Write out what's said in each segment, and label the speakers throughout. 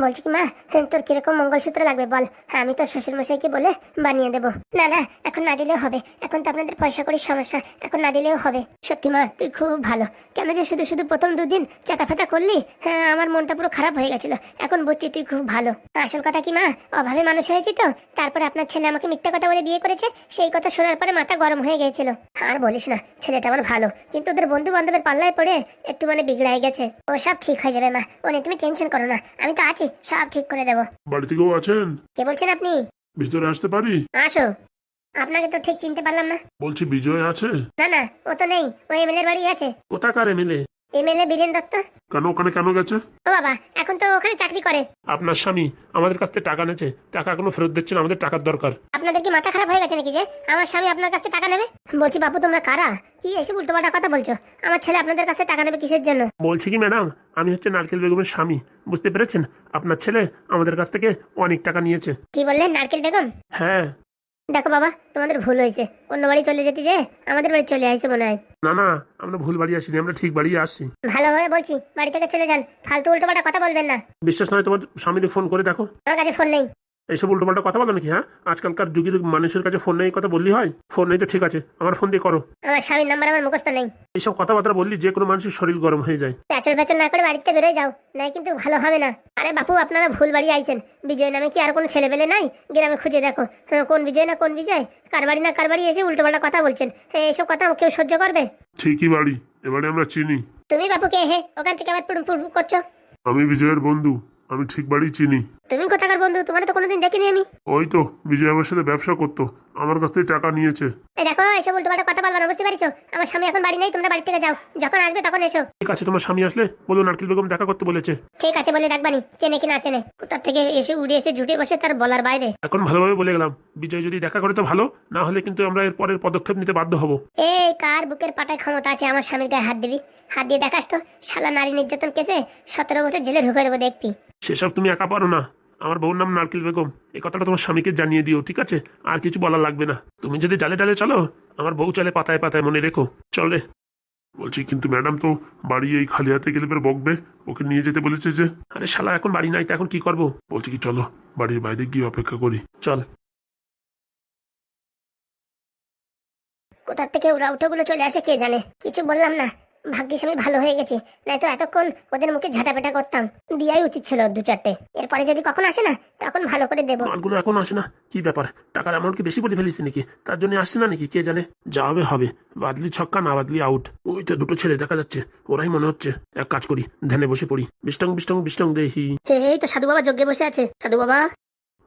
Speaker 1: বলছি কি মা? তোর কীরকম মঙ্গলসূত্র লাগবে বল। আমি তো শ্বশুর মশাইকে বলে বানিয়ে দেবো। না না, এখন না দিলেও হবে। এখন তো আপনাদের পয়সা করির সমস্যা। এখন না দিলেও হবে। সত্যি মা, তুই খুব ভালো। কেন যে শুধু শুধু প্রথম দুদিন চাতা ফাতা করলি? হ্যাঁ আমার মনটা পুরো খারাপ হয়ে গেছিল। এখন বুঝছি তুই খুব ভালো। আসল কথা কি মা? অভাবে মানুষ হয়েছি তো। তারপরে আপনার ছেলে আমাকে মিথ্যা কথা বলে বিয়ে করেছে। সেই কথা শোনার পরে মাথা গরম হয়ে গিয়েছিল। আর বলিস না, ছেলেটা আমার ভালো। কিন্তু ওদের বন্ধু বান্ধবের পাল্লায় পড়ে একটু মানে বিগড়াই গেছে। ও সব ঠিক হয়ে যাবে মা। ও নিয়ে তুমি টেনশন করো না। আমি তো আছি। সব ঠিক করে দেবো।
Speaker 2: বাড়িতে কেউ আছেন?
Speaker 1: কে বলছেন আপনি?
Speaker 2: ভিতরে আসতে পারি?
Speaker 1: আসো। আপনাকে তো ঠিক চিনতে পারলাম না।
Speaker 2: বলছি বিজয় আছে?
Speaker 1: না না ও তো নেই ও এমএলএর বাড়ি আছে।
Speaker 2: কোথাকার এমএলএ?
Speaker 1: এমএলএ বীরেন দত্ত।
Speaker 2: কেন? ওখানে কেন গেছে?
Speaker 1: ও বাবা এখন তো ওখানে চাকরি করে।
Speaker 2: আপনার স্বামী আমাদের কাছ থেকে টাকা নেছে টাকা এখনও ফেরত দিচ্ছে না আমাদের টাকার দরকার।
Speaker 1: আপনাদের কি মাথা খারাপ হয়ে গেছে নাকি যে? আমার স্বামী আপনার কাছে টাকা নেবে? বলছি বাপু তোমরা কারা? কি এসে উল্টো পাল্টা কথা বলছো? আমার ছেলে আপনাদের কাছে টাকা নেবে কিসের জন্য?
Speaker 2: বলছি কি ম্যাডাম আমি হচ্ছে নারকেল বেগমের স্বামী। বুঝতে পেরেছেন? আপনার ছেলে আমাদের কাছ থেকে অনেক টাকা নিয়েছে।
Speaker 1: কি বললেন নারকেল বেগম?
Speaker 2: হ্যাঁ।
Speaker 1: দেখো বাবা তোমাদের ভুল হয়েছে। অন্য বাড়ি চলে যেতে যে আমাদের বাড়ি চলে আসছে মনে হয়।
Speaker 2: না না আমরা ভুল বাড়ি আসিনি আমরা ঠিক বাড়ি আসছি
Speaker 1: ভালোভাবে বলছি বাড়ি থেকে চলে যান। ফালতু উল্টো পাল্টা কথা বলবেন না।
Speaker 2: বিশ্বাস নয় তোমার স্বামীকে ফোন করে দেখো।
Speaker 1: আমার কাছে ফোন নেই।
Speaker 2: এইসব উল্টোপাল্টা কথা বলো নাকি হ্যাঁ? আজকালকার যুগের মানুষের কাছে ফোন নেই কথা বললি হয়? ফোন নেই তো ঠিক আছে আমার ফোন দিয়ে করো।
Speaker 1: আমার স্বামীর নাম্বার আমার মুখস্থ নেই।
Speaker 2: এইসব কথাবার্তা বললি যে কোনো মানুষের শরীর গরম হয়ে যায়।
Speaker 1: প্যাচর প্যাচর না করে বাড়িতে বেরোয় যাও নাই কিন্তু ভালো হবে না। আরে বাপু আপনারা ভুল বাড়ি আইছেন। বিজয় নামে কি আর কোনো ছেলেবেলে নাই? গ্রামে খুঁজে দেখো। হ্যাঁ, কোন বিজয় না কোন বিজয়? কার বাড়ি না কার বাড়ি এসে উল্টো পাল্টা কথা বলছেন। হ্যাঁ, এইসব কথা কেউ সহ্য করবে?
Speaker 2: ঠিকই বাড়ি এবারে আমরা চিনি।
Speaker 1: তুমি বাপুকে হে ওখান থেকে আবার পুরুম পুরুম করছ?
Speaker 2: আমি বিজয়ের বন্ধু আমি ঠিক বাড়ি চিনি।
Speaker 1: তুমি কোথাকার বন্ধু? তোমার তো কোনোদিন দেখিনি আমি।
Speaker 2: ওই তো বিজয় আমার সাথে ব্যবসা করতো। আমার কাছ থেকে টাকা নিয়েছে।
Speaker 1: এই দেখো এসব উল্টো পাল্টা কথা বলবা না বুঝতে পারছ? আমার স্বামী এখন বাড়ি নেই তোমরা বাড়ি থেকে যাও। যখন আসবে তখন এসো।
Speaker 2: ঠিক আছে তোমার স্বামী আসলে বলো নারকেল বেগম দেখা করতে বলেছে।
Speaker 1: ঠিক আছে বলে ডাকবানি। চেনে কি না চেনে। কোথার থেকে এসে উড়ে এসে জুটে বসে তার বলার বাইরে।
Speaker 2: এখন ভালোভাবে বলে গেলাম বিজয় যদি দেখা করে তো ভালো না হলে কিন্তু আমরা এর পরের পদক্ষেপ নিতে বাধ্য হব।
Speaker 1: এই কার বুকের পাটায় ক্ষমতা আছে? আমার স্বামীর গায়ে হাত দিবি। হাত দিয়ে দেখাস তো শালা নারী নির্যাতন কেসে সতেরো বছর জেলে ঢুকে দেবো দেখবি
Speaker 2: সেসব তুমি একা পারো না। আমার বউর নাম নারকেল বেগম। এই কথাটা তোমার স্বামীকে জানিয়ে দিও ঠিক আছে? আর কিছু বলার লাগবে না। তুমি যদি ডালে ডালে চলো আমার বউ চলে পাতায় পাতায় মনে রেখো। চলে। বলছি কিন্তু ম্যাডাম তো বাড়ি এই খালি হাতে গেলে পরে বকবে। ওকে নিয়ে যেতে বলেছে যে। আরে শালা এখন বাড়ি নাই তো এখন কি করব? বলছি কি চলো বাড়ির বাইরে গিয়ে অপেক্ষা করি। চল।
Speaker 1: কোথার থেকে ওরা উঠোগুলো চলে আসে কে জানে? কিছু বললাম না। ভাগ্যিস আমি ভালো হয়ে গেছি। নয়তো এতক্ষণ ওদের মুখে ঝাঁটাপেটা করতাম। দিয়াই উচিত ছিল দু চারটে। এরপরে যদি কখন আসে না তখন ভালো করে দেবো।
Speaker 2: মালগুলো এখন আসে না। কি ব্যাপার? টাকার অ্যামাউন্ট কি বেশি বলে ফেলিস নাকি? তার জন্য আসছে না নাকি? কে জানে? যা হবে হবে। বাদলি ছক্কা না বাদলি আউট ওই তো দুটো ছেলে দেখা যাচ্ছে। ওরাই মনে হচ্ছে এক কাজ করি ধ্যানে বসে পড়ি। বিষ্টং বিষ্টং বিষ্টং দেহি।
Speaker 1: হে এই তো সাধু বাবা যজ্ঞে বসে আছে। সাধু বাবা।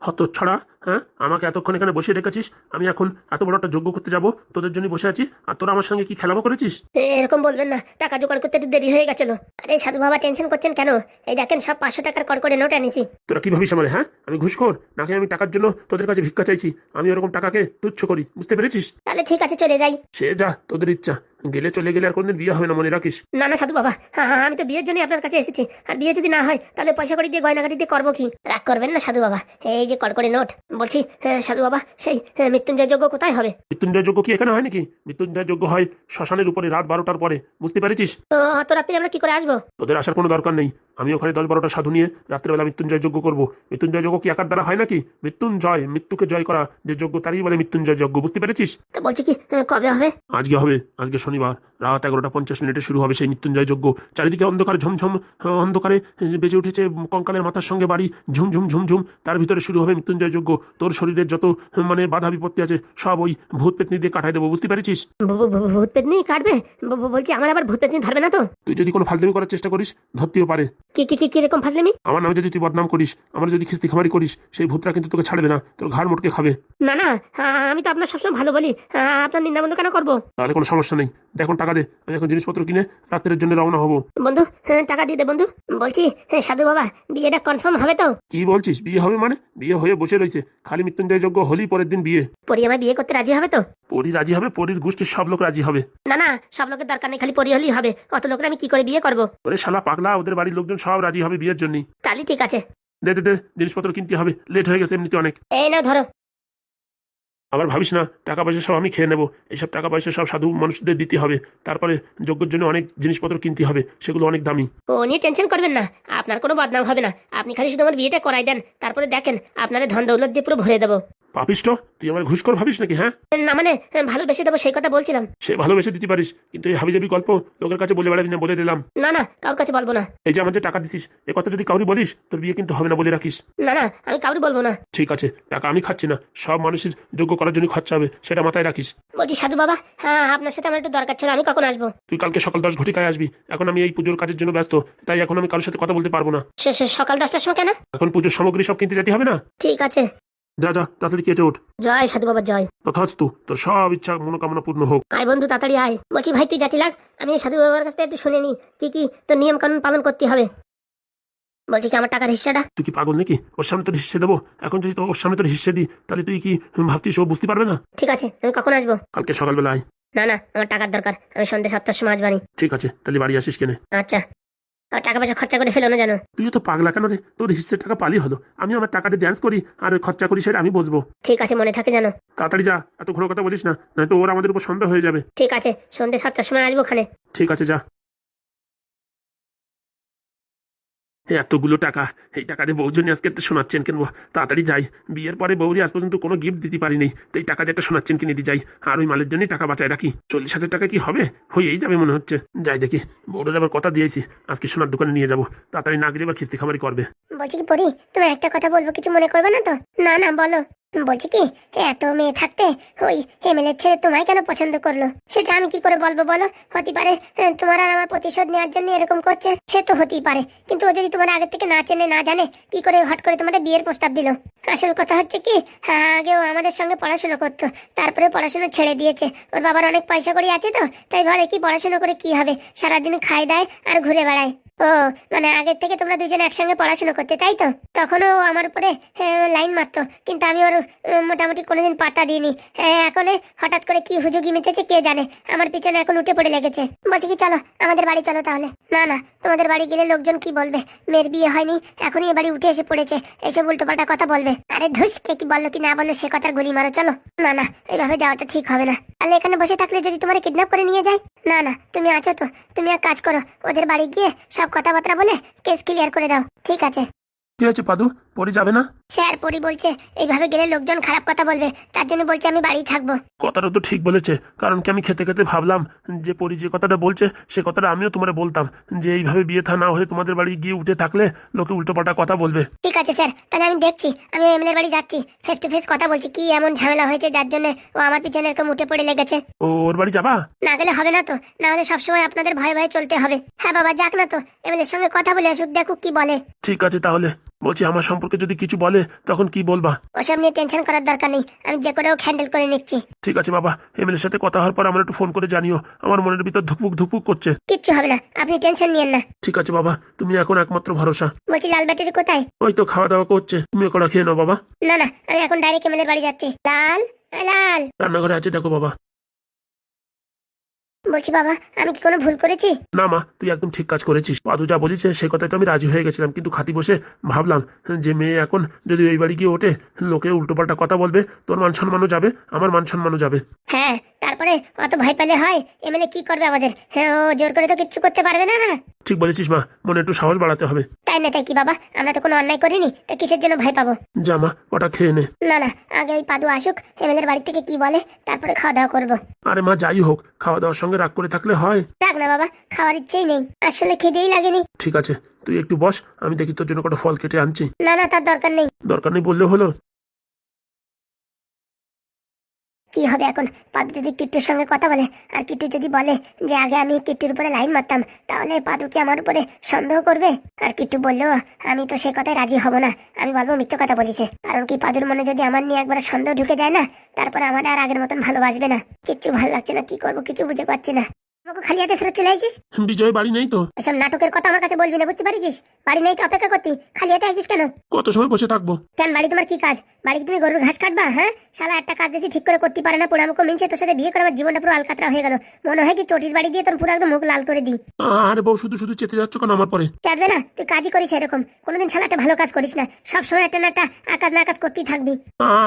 Speaker 2: হত ছড়া হ্যাঁ? আমাকে এতক্ষণ এখানে বসে রেখেছিস? আমি এখন এত বড় একটা যোগ্য করতে যাব তোদের জন্য বসে আছি। আর তোরা আমার সঙ্গে কি খেলামো করেছিস?
Speaker 1: এরকম বলবেন না। টাকা জোগাড় করতে একটু দেরি হয়ে গেছিল। আরে সাধু বাবা টেনশন করছেন কেন? এই দেখেন সব পাঁচশো টাকার কর করে নোট আনিছি
Speaker 2: তোরা কি ভাবিস আমার হ্যাঁ? আমি ঘুষখোর? নাকি আমি টাকার জন্য তোদের কাছে ভিক্ষা চাইছি? আমি ওরকম টাকাকে তুচ্ছ করি বুঝতে পেরেছিস?
Speaker 1: তাহলে ঠিক আছে চলে যাই।
Speaker 2: সে যা তোদের ইচ্ছা। গেলে চলে গেলে আর কোনদিন বিয়ে হবে না মনে রাখিস?
Speaker 1: না না সাধু বাবা। হ্যাঁ হ্যাঁ আমি তো বিয়ের জন্য আপনার কাছে এসেছি। আর বিয়ে যদি না হয় তাহলে পয়সা করে দিয়ে গয়নাগাটি দিয়ে করব কি? রাগ করবেন না সাধু বাবা। এই যে কড়কড়ে নোট। বলছি সাধু বাবা সেই মৃত্যুঞ্জয় যজ্ঞ কোথায় হবে?
Speaker 2: মৃত্যুঞ্জয় যজ্ঞ কি এখানে হয় নাকি? মৃত্যুঞ্জয় যজ্ঞ হয় শ্মশানের উপরে রাত বারোটার পরে। বুঝতে পেরেছিস?
Speaker 1: তো অত রাত্রে আমরা কি করে আসব?
Speaker 2: তোদের আসার কোনো দরকার নেই। আমি ওখানে দশ বারোটা সাধু নিয়ে রাত্রেবেলা মৃত্যুঞ্জয় যজ্ঞ করব। মৃত্যুঞ্জয় যজ্ঞ কি একার দ্বারা হয় নাকি? মৃত্যুঞ্জয় মৃত্যুকে জয় করা যে যজ্ঞ তারই বলে মৃত্যুঞ্জয় যজ্ঞ বুঝতে পেরেছিস?
Speaker 1: তো বলছি কি কবে হবে?
Speaker 2: আজকে হবে আজকে শনিবার। রাত এগারোটা পঞ্চাশ মিনিটে শুরু হবে সেই মৃত্যুঞ্জয় যজ্ঞ চারিদিকে অন্ধকার ঝমঝম অন্ধকারে বেজে উঠেছে কঙ্কালের মাথার সঙ্গে বাড়ি। ঝুম ঝুম ঝুম ঝুম তার ভিতরে শুরু হবে মৃত্যুঞ্জয় যজ্ঞ তোর শরীরের যত মানে বাধা বিপত্তি আছে সব ওই ভূত পেতনি দিয়ে কাটাই দেবো বুঝতে পেরেছিস?
Speaker 1: ভূত পেতনি কাটবে? বলছি আমার আবার ভূত পেতনি ধরবে না তো?
Speaker 2: তুই যদি কোনো ফালতুমি করার চেষ্টা করিস ধরতেও পারে।
Speaker 1: কি কি কি রকম ফাজলেমি?
Speaker 2: আমার নামে যদি তুই বদনাম করিস আমার যদি খিস্তি খামারি করিস সেই ভূতরা কিন্তু তোকে ছাড়বে না তোর ঘাড় মোটকে খাবে।
Speaker 1: না না আমি তো আপনার সবসময় ভালো বলি আপনার নিন্দা বন্ধ কেন করব?
Speaker 2: তাহলে কোনো সমস্যা নেই দেখুন টাকা দে আমি এখন জিনিসপত্র কিনে রাত্রের জন্য রওনা হব।
Speaker 1: বন্ধু হ্যাঁ, টাকা দিয়ে দে বন্ধু। বলছি হ্যাঁ, সাধু বাবা বিয়েটা কনফার্ম হবে তো?
Speaker 2: কি বলছিস বিয়ে হবে মানে? বিয়ে হয়ে বসে রয়েছে খালি মৃত্যুঞ্জয় যজ্ঞ হলি পরের দিন বিয়ে।
Speaker 1: পরি আমার বিয়ে করতে রাজি হবে তো?
Speaker 2: পরি রাজি হবে পরির গোষ্ঠীর সব লোক রাজি হবে।
Speaker 1: না না সব লোকের দরকার নেই খালি পরি হলেই হবে। অত লোকের আমি কি করে বিয়ে করব?
Speaker 2: ওরে শালা পাগলা ওদের বাড়ির লোকজন সব রাজি হবে বিয়ের জন্য
Speaker 1: তাহলে ঠিক আছে।
Speaker 2: দে দে দে জিনিসপত্র কিনতে হবে লেট হয়ে গেছে এমনিতে অনেক।
Speaker 1: এই না ধরো।
Speaker 2: আবার ভাবিস না টাকা পয়সা সব আমি খেয়ে নেব। এইসব টাকা পয়সা সব সাধু মানুষদের দিতে হবে। তারপরে যোগ্যের জন্য অনেক জিনিসপত্র কিনতে হবে, সেগুলো অনেক দামি।
Speaker 1: ও, নিয়ে টেনশন করবেন না। আপনার কোনো বদনাম হবে না। আপনি খালি শুধু আমার বিয়েটা করাই দেন। তারপরে দেখেন আপনার ধন দৌলত দিয়ে পুরো ভরে দেবো।
Speaker 2: পাপিষ্ট তুই আমার ঘুষ কর ভাবিস নাকি হ্যাঁ?
Speaker 1: না মানে ভালোবেসে দেবো সেই কথা বলছিলাম।
Speaker 2: সে ভালোবেসে দিতে পারিস কিন্তু এই হাবিজাবি গল্প লোকের কাছে বলে বেড়াবি না বলে দিলাম।
Speaker 1: না না কারোর কাছে বলব না।
Speaker 2: এই যে আমার যে টাকা দিছিস এ কথা যদি কাউরি বলিস তোর বিয়ে কিন্তু হবে না বলে রাখিস।
Speaker 1: না না আমি কাউরে বলব না।
Speaker 2: ঠিক আছে টাকা আমি খাচ্ছি না সব মানুষের যোগ্য করার জন্য খরচা হবে সেটা মাথায় রাখিস।
Speaker 1: বলছি সাধু বাবা হ্যাঁ আপনার সাথে আমার একটু দরকার ছিল আমি কখন আসব?
Speaker 2: তুই কালকে সকাল দশ ঘটিকায় আসবি এখন আমি এই পুজোর কাজের জন্য ব্যস্ত তাই এখন আমি কারোর সাথে কথা বলতে পারব না।
Speaker 1: সকাল দশটার সময় কেন?
Speaker 2: এখন পুজোর সামগ্রী সব কিনতে যেতে হবে না?
Speaker 1: ঠিক আছে।
Speaker 2: যা যা তাড়াতাড়ি কেটে ওঠ।
Speaker 1: জয় সাধু বাবা জয়।
Speaker 2: তথাস্তু তোর সব ইচ্ছা মনোকামনা পূর্ণ হোক।
Speaker 1: আয় বন্ধু তাড়াতাড়ি আয়। বলছি ভাই তুই জাতি লাগ আমি সাধু বাবার কাছ থেকে একটু শুনে নি। কি কি তোর নিয়ম কানুন পালন করতে হবে? বলছি কি আমার টাকার হিসাটা
Speaker 2: তুই কি পাগল নাকি? ওর সামনে তোর হিসে দেবো? এখন যদি তো ওর সামনে তোর হিসে দিই তাহলে তুই কি ভাবছিস ও বুঝতে পারবে না?
Speaker 1: ঠিক আছে আমি কখন আসব?
Speaker 2: কালকে সকালবেলা আয়।
Speaker 1: না না আমার টাকার দরকার। আমি সন্ধ্যে সাতটার সময় আসবানি।
Speaker 2: ঠিক আছে তাহলে বাড়ি আসিস কেনে?
Speaker 1: আচ্ছা। টাকা পয়সা খরচা করে ফেলো না জানো?
Speaker 2: তুই তো পাগলা কেন রে? তোর হিসের টাকা পালি হলো। আমি আমার টাকাতে ড্যান্স করি আর খরচা করি সেটা আমি বসবো।
Speaker 1: ঠিক আছে মনে থাকে জানো।
Speaker 2: তাড়াতাড়ি যা এত ঘন কথা বলিস না নয়তো ওর আমাদের উপর সন্দেহ হয়ে যাবে।
Speaker 1: ঠিক আছে সন্ধ্যে সাতটার সময় আসব ওখানে।
Speaker 2: ঠিক আছে যা। এতগুলো টাকা, এই টাকা দিয়ে বউজনী আজকে একটা শোনাচ্ছেন কিনবো। তাড়াতাড়ি যাই। বিয়ের পরে বউরি আজ পর্যন্ত কোনো গিফট দিতে পারিনি। তো এই টাকা দিয়ে একটা শোনাচ্ছেন কিনে দিয়ে যাই। আর ওই মালের জন্যই টাকা বাঁচায় রাখি। চল্লিশ হাজার টাকা কি হবে? হয়েই যাবে মনে হচ্ছে। যাই দেখি। বউরের আবার কথা দিয়েছি। আজকে সোনার দোকানে নিয়ে যাব। তাড়াতাড়ি না গেলে বা খিস্তি খামারি করবে।
Speaker 1: বলছি কি পড়ি? তোমার একটা কথা বলব, কিছু মনে করবে না তো? না না, বলো। বলছি কি, এত মেয়ে থাকতে ওই এমএলএ ছেলে তোমায় কেন পছন্দ করল? সেটা আমি কি করে বলব বলো? হতে পারে তোমার আর আমার প্রতিশোধ নেওয়ার জন্য এরকম করছে, সে তো হতেই পারে। কিন্তু ও যদি তোমার আগে থেকে না চেনে, না জানে, কি করে হট করে তোমাদের বিয়ের প্রস্তাব দিল? আসল কথা হচ্ছে কি হ্যাঁ আগেও আমাদের সঙ্গে পড়াশোনা করতো তারপরে পড়াশোনা ছেড়ে দিয়েছে। ওর বাবার অনেক পয়সা করি আছে তো, তাই ভাবে কি পড়াশোনা করে কি হবে? সারাদিন খায় দায় আর ঘুরে বেড়ায়। ও মানে আগের থেকে তোমরা দুজনে একসঙ্গে পড়াশোনা করতে, তাই তো? তখনও আমার উপরে লাইন মারতো। কিন্তু আমি ওর মোটামুটি কোনোদিন পাতা দিইনি। এখন হঠাৎ করে কি হুজুগি মেতেছে কে জানে? আমার পিছনে এখন উঠে পড়ে লেগেছে। বলছি কি, চলো, আমাদের বাড়ি চলো তাহলে। না না, তোমাদের বাড়ি গেলে লোকজন কি বলবে? মেয়ের বিয়ে হয়নি, এখনই এ বাড়ি উঠে এসে পড়েছে, এসব উল্টো পাল্টা কথা বলবে। আরে ধুস, কে কি বলল কি না বলল সে কথার গুলি মারো, চলো। না না, এইভাবে যাওয়াটা ঠিক হবে না। তাহলে এখানে বসে থাকলে যদি তোমার কিডন্যাপ করে নিয়ে যায়? না না, তুমি আছো তো, তুমি এক কাজ করো, ওদের বাড়ি গিয়ে সব কথাবার্তা বলে কেস ক্লিয়ার করে দাও। ঠিক আছে।
Speaker 2: ঠিক আছে পাদু? পরে যাবে না?
Speaker 1: স্যার পরি বলছে এইভাবে গেলে লোকজন খারাপ কথা বলবে। তার জন্য বলছে আমি বাড়ি থাকব।
Speaker 2: কথাটা তো ঠিক বলেছে কারণ কি আমি খেতে খেতে ভাবলাম যে পরি যে কথাটা বলছে সে কথাটা আমিও তোমার বলতাম যে এইভাবে বিয়ে থা না হয়ে তোমাদের বাড়ি গিয়ে উঠে থাকলে লোকে উল্টোপাল্টা কথা বলবে।
Speaker 1: ঠিক আছে স্যার তাহলে আমি দেখছি আমি এমএলএর বাড়ি যাচ্ছি ফেস টু ফেস কথা বলছি কি এমন ঝামেলা হয়েছে যার জন্য ও আমার পিছনে এরকম উঠে পড়ে লেগেছে।
Speaker 2: ও ওর বাড়ি যাবা?
Speaker 1: না গেলে হবে না তো না হলে সবসময় আপনাদের ভয়ে ভয়ে চলতে হবে। হ্যাঁ বাবা যাক না তো এমএলএর সঙ্গে কথা বলে আসুক দেখুক কি বলে।
Speaker 2: ঠিক আছে তাহলে। বলছি আমার সম্পর্কে যদি কিছু বলে তখন কি বলবা?
Speaker 1: ওসব নিয়ে টেনশন করার দরকার নেই। আমি যে করেও হ্যান্ডেল করে নিচ্ছি।
Speaker 2: ঠিক আছে বাবা এমএলএর সাথে কথা হওয়ার পর আমার একটু ফোন করে জানিও। আমার মনের ভিতর ধুপুক ধুপুক করছে।
Speaker 1: কিচ্ছু হবে না আপনি টেনশন নিয়েন না।
Speaker 2: ঠিক আছে বাবা তুমি এখন একমাত্র ভরসা।
Speaker 1: বলছি লাল ব্যাটারি কোথায়?
Speaker 2: ওই তো খাওয়া দাওয়া করছে তুমি কড়া খেয়ে নাও বাবা।
Speaker 1: না না আমি এখন ডাইরেক্ট এমএলএর বাড়ি যাচ্ছি। লাল লাল।
Speaker 2: রান্নাঘরে আছে দেখো বাবা।
Speaker 1: বলছি বাবা আমি কি কোনো ভুল করেছি?
Speaker 2: না মা তুই একদম ঠিক কাজ করেছিস। পাদু যা বলেছে সে কথায় তো আমি রাজি হয়ে গেছিলাম কিন্তু খাতি বসে ভাবলাম যে মেয়ে এখন যদি ওই বাড়ি গিয়ে ওঠে লোকে উল্টোপাল্টা কথা বলবে তোর মান সম্মানও যাবে আমার মান সম্মানও যাবে।
Speaker 1: হ্যাঁ তারপরে অত ভয় পেলে হয় এমএলএ কি করবে আমাদের? হ্যাঁ ও জোর করে তো কিচ্ছু করতে পারবে না না।
Speaker 2: ঠিক বলেছিস মা মনে একটু সাহস বাড়াতে হবে।
Speaker 1: তাই না তাই কি বাবা? আমরা তো কোনো অন্যায় করিনি তা কিসের জন্য ভয় পাবো?
Speaker 2: যা মা ওটা খেয়ে নে।
Speaker 1: না না আগে ওই পাদু আসুক এমএলএর বাড়ি থেকে কি বলে তারপরে খাওয়া দাওয়া করব।
Speaker 2: আরে মা যাই হোক খাওয়া দাওয়ার সঙ্গে রাগ করে থাকলে হয়।
Speaker 1: রাখ না বাবা খাওয়ার ইচ্ছেই নেই আসলে খিদেই লাগেনি।
Speaker 2: ঠিক আছে তুই একটু বস আমি দেখি তোর জন্য কটা ফল কেটে আনছি।
Speaker 1: না না তার দরকার নেই।
Speaker 2: দরকার নেই বললে হলো।
Speaker 1: কি হবে এখন? পাদু যদি কিট্টুর সঙ্গে কথা বলে, আর কিট্টু যদি বলে যে আগে আমি কিট্টুর উপরে লাইন মারতাম, তাহলে পাদু কি আমার উপরে সন্দেহ করবে? আর কিট্টু বললেও আমি তো সে কথায় রাজি হব না, আমি বলব মিথ্যে কথা বলেছে। কারণ কি পাদুর মনে যদি আমার নিয়ে একবার সন্দেহ ঢুকে যায় না, তারপরে আমার আর আগের মতন ভালোবাসবে না। কিচ্ছু ভালো লাগছে না, কি করব কিছু বুঝে পাচ্ছি না। খালি হাতে ফেরত চলে আসিস?
Speaker 2: বিজয় বাড়ি নেই তো।
Speaker 1: এসব নাটকের কথা আমার কাছে বলবি না বুঝতে পারিস? বাড়ি নেই তো অপেক্ষা করতি খালি হাতে আসিস কেন?
Speaker 2: কত সময় বসে থাকব?
Speaker 1: কেন বাড়ি তোমার কি কাজ? বাড়ি তুমি গরুর ঘাস কাটবা হ্যাঁ? শালা একটা কাজ দিয়েছি ঠিক করে করতে পারে না মিনছে তোর সাথে বিয়ে করে আমার জীবনটা পুরো আলকাতরা হয়ে গেল। মনে হয় কি চটির বাড়ি দিয়ে তোর পুরো একদম মুখ লাল করে দিই।
Speaker 2: আরে বউ শুধু শুধু চেতে যাচ্ছ কেন আমার পরে?
Speaker 1: চাটবে না তুই কাজই করিস এরকম। কোনোদিন শালা একটা ভালো কাজ করিস না। সবসময় একটা না একটা আকাজ না আকাজ করতেই থাকবি।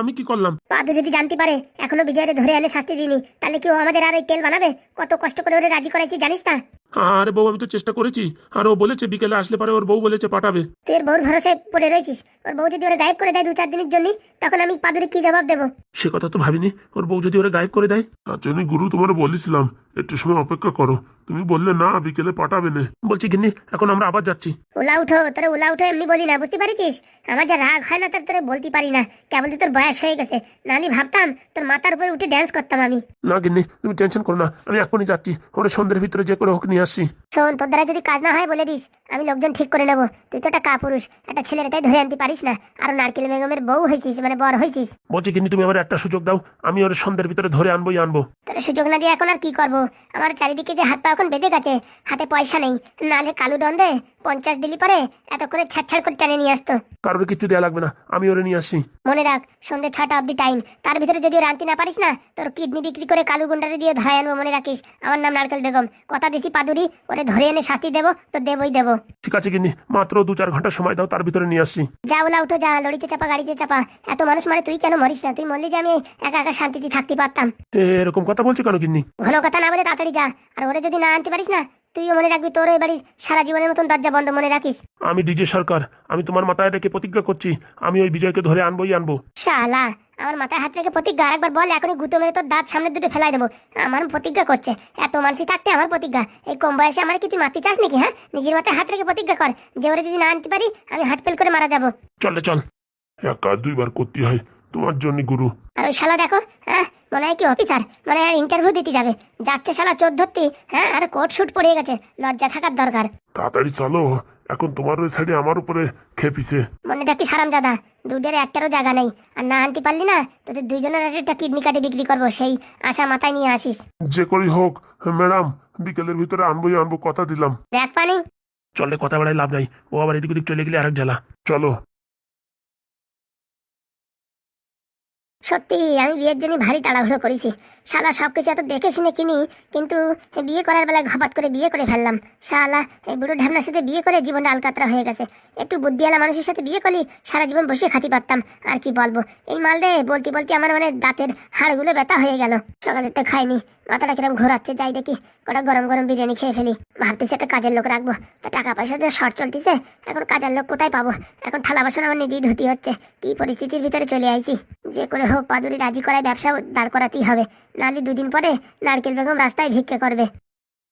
Speaker 2: আমি কি করলাম?
Speaker 1: পাদু যদি জানতে পারে এখনও বিজয়রে ধরে এনে শাস্তি দিনি তাহলে কি ও আমাদের আর এই তেল বানাবে? কত কষ্ট করে ওরে রাজি করাইছি জানিস না?
Speaker 2: আরে বউ আমি তো চেষ্টা করেছি। আর ও বলেছে বিকেলে আসলে পরে ওর বউ বলেছে পাঠাবে।
Speaker 1: তুই এর বউর ভরসায় পড়ে রয়েছিস। ওর বউ যদি ওরে গায়েব করে দেয় দু চার দিনের জন্য তখন আমি পাদুরে কি জবাব দেবো?
Speaker 2: সে কথা তো ভাবিনি। ওর বউ যদি ওরা গায়েব করে দেয়?
Speaker 3: তার জন্য গুরু তোমার বলেছিলাম একটু সময় অপেক্ষা করো। তুমি বললে না বিকেলে পাঠাবে না।
Speaker 2: বলছি গিন্নি এখন আমরা আবার যাচ্ছি।
Speaker 1: ওলা উঠো তোরে ওলা উঠো এমনি বলি না বুঝতে পারিস আমার যা রাগ হয় না তার তোরে বলতে পারি না। কেবল তো তোর বয়স হয়ে গেছে। নালি ভাবতাম তোর মাথার উপরে উঠে ড্যান্স করতাম আমি।
Speaker 2: না গিন্নি তুমি টেনশন করো না আমি এখনই যাচ্ছি। ওরা সন্ধ্যের ভিতরে যে করে হোক নিয়ে আসছি
Speaker 1: শোন তোর দ্বারা যদি কাজ না হয় বলে দিস আমি লোকজন ঠিক করে নেব। তুই তো একটা কাপুরুষ একটা ছেলের তাই ধরে আনতে পারিস না। আর নারকেল বেগমের বউ হয়েছিস মানে বর হয়েছিস
Speaker 2: বলছি কিন্তু তুমি আমার একটা সুযোগ দাও আমি ওর সন্ধ্যের ভিতরে ধরে আনবোই আনব।
Speaker 1: তোর সুযোগ না দিয়ে এখন আর কি করব? আমার চারিদিকে যে হাত পা এখন বেঁধে গেছে হাতে পয়সা নেই নালে কালু দন্দে পঞ্চাশ দিলি পরে এত করে ছাড়ছাড় করে টেনে নিয়ে আসতো।
Speaker 2: কারোর কিচ্ছু দেওয়া লাগবে না আমি ওরে নিয়ে আসছি।
Speaker 1: মনে রাখ সন্ধ্যে ছটা অব্দি টাইম তার ভিতরে যদি আনতে না পারিস না তোর কিডনি বিক্রি করে কালু গুন্ডারে দিয়ে ধরায় আনব মনে রাখিস। আমার নাম নারকেল বেগম। কথা দিছি পাদুরি ওরে ধরে এনে শাস্তি দেবো তো দেবই দেবো।
Speaker 2: ঠিক আছে গিন্নি মাত্র দু চার ঘণ্টা সময় দাও তার ভিতরে নিয়ে আসছি।
Speaker 1: যা ওলা উঠো যা লড়িতে চাপা গাড়িতে চাপা। এত মানুষ মারে তুই কেন মরিস না? তুই মরলি যে আমি একা একা শান্তিতে থাকতে পারতাম।
Speaker 2: এ, এরকম কথা বলছো কেন গিন্নি?
Speaker 1: ঘন কথা না বলে তাড়াতাড়ি যা। আর ওরে যদি না আনতে পারিস না তুইও মনে রাখবি তোর ওই বাড়ির সারা জীবনের মতন দরজা বন্ধ মনে রাখিস।
Speaker 2: আমি ডিজে সরকার আমি তোমার মাথায় রেখে প্রতিজ্ঞা করছি আমি ওই বিজয়কে ধরে আনবোই আনব।
Speaker 1: শালা আমার মাথায় হাত রেখে প্রতিজ্ঞা আরেকবার বল এখনই গুঁতো মেরে তোর দাঁত সামনে দুটো ফেলাই দেবো। আমার প্রতিজ্ঞা করছে এত মানুষই থাকতে আমার প্রতিজ্ঞা। এই কম বয়সে আমার কি তুই মারতে চাস নাকি হ্যাঁ? নিজের মাথায় হাত রেখে প্রতিজ্ঞা কর যে ওরে যদি না আনতে পারি আমি হাট ফেল করে মারা যাব।
Speaker 2: চলে চল।
Speaker 3: এক কাজ দুইবার করতে হয় তোমার জন্য গুরু।
Speaker 1: আর ওই শালা দেখো হ্যাঁ? মনে হয় কি অফিসার? মনে হয় ইন্টারভিউ দিতে যাবে। যাচ্ছে শালা চোদ্দটি হ্যাঁ? আর কোট শুট পড়ে গেছে। লজ্জা থাকার দরকার।
Speaker 3: তাড়াতাড়ি চলো। এখন তোমার ওই সাইডে আমার উপরে খেপিছে।
Speaker 1: মনে রাখি সারাম দাদা দুধের একটারও জায়গা নেই। আর না আনতে পারলি না তোদের দুইজনের একটা কিডনি কাটে বিক্রি করব সেই আশা মাথায় নিয়ে আসিস।
Speaker 3: যে করেই হোক ম্যাডাম বিকেলের ভিতরে আনবোই আনব কথা দিলাম।
Speaker 1: দেখ পানি।
Speaker 2: চলে কথা বেড়ায় লাভ নাই। ও আবার এদিক ওদিক চলে গেলে আরেক জ্বালা।
Speaker 3: চলো।
Speaker 1: সত্যি আমি বিয়ের জন্য ভারী তাড়াহুড়ো করেছি। শালা সবকিছু এত দেখে শুনে কিনি, কিন্তু বিয়ে করার বেলায় ঘপাত করে বিয়ে করে ফেললাম। শালা, এই বুড়ো ঢ্যামনার সাথে বিয়ে করে জীবনটা আলকাতরা হয়ে গেছে। একটু বুদ্ধিওয়ালা মানুষের সাথে বিয়ে করলি সারা জীবন বসে খাতি পারতাম, আর কি বলব? এই মাল রে বলতে বলতে আমার মানে দাঁতের হাড়গুলো ব্যথা হয়ে গেল। সকালে তো খাইনি, মাথাটা কিরম ঘোরাচ্ছে যাই দেখি। কটা গরম গরম বিরিয়ানি খেয়ে ফেলি। ভাবতেছি একটা কাজের লোক রাখব। তা টাকা পয়সা যে শর্ট চলতেছে, এখন কাজের লোক কোথায় পাবো? এখন থালা বাসন আমার নিজেই ধুতি হচ্ছে। কি পরিস্থিতির ভিতরে চলে আইছি? যে করে হোক পাদুরি রাজি করায় ব্যবসা দাঁড় করাতেই হবে। নাহলে দুদিন পরে নারকেল বেগম রাস্তায় ভিক্ষে করবে।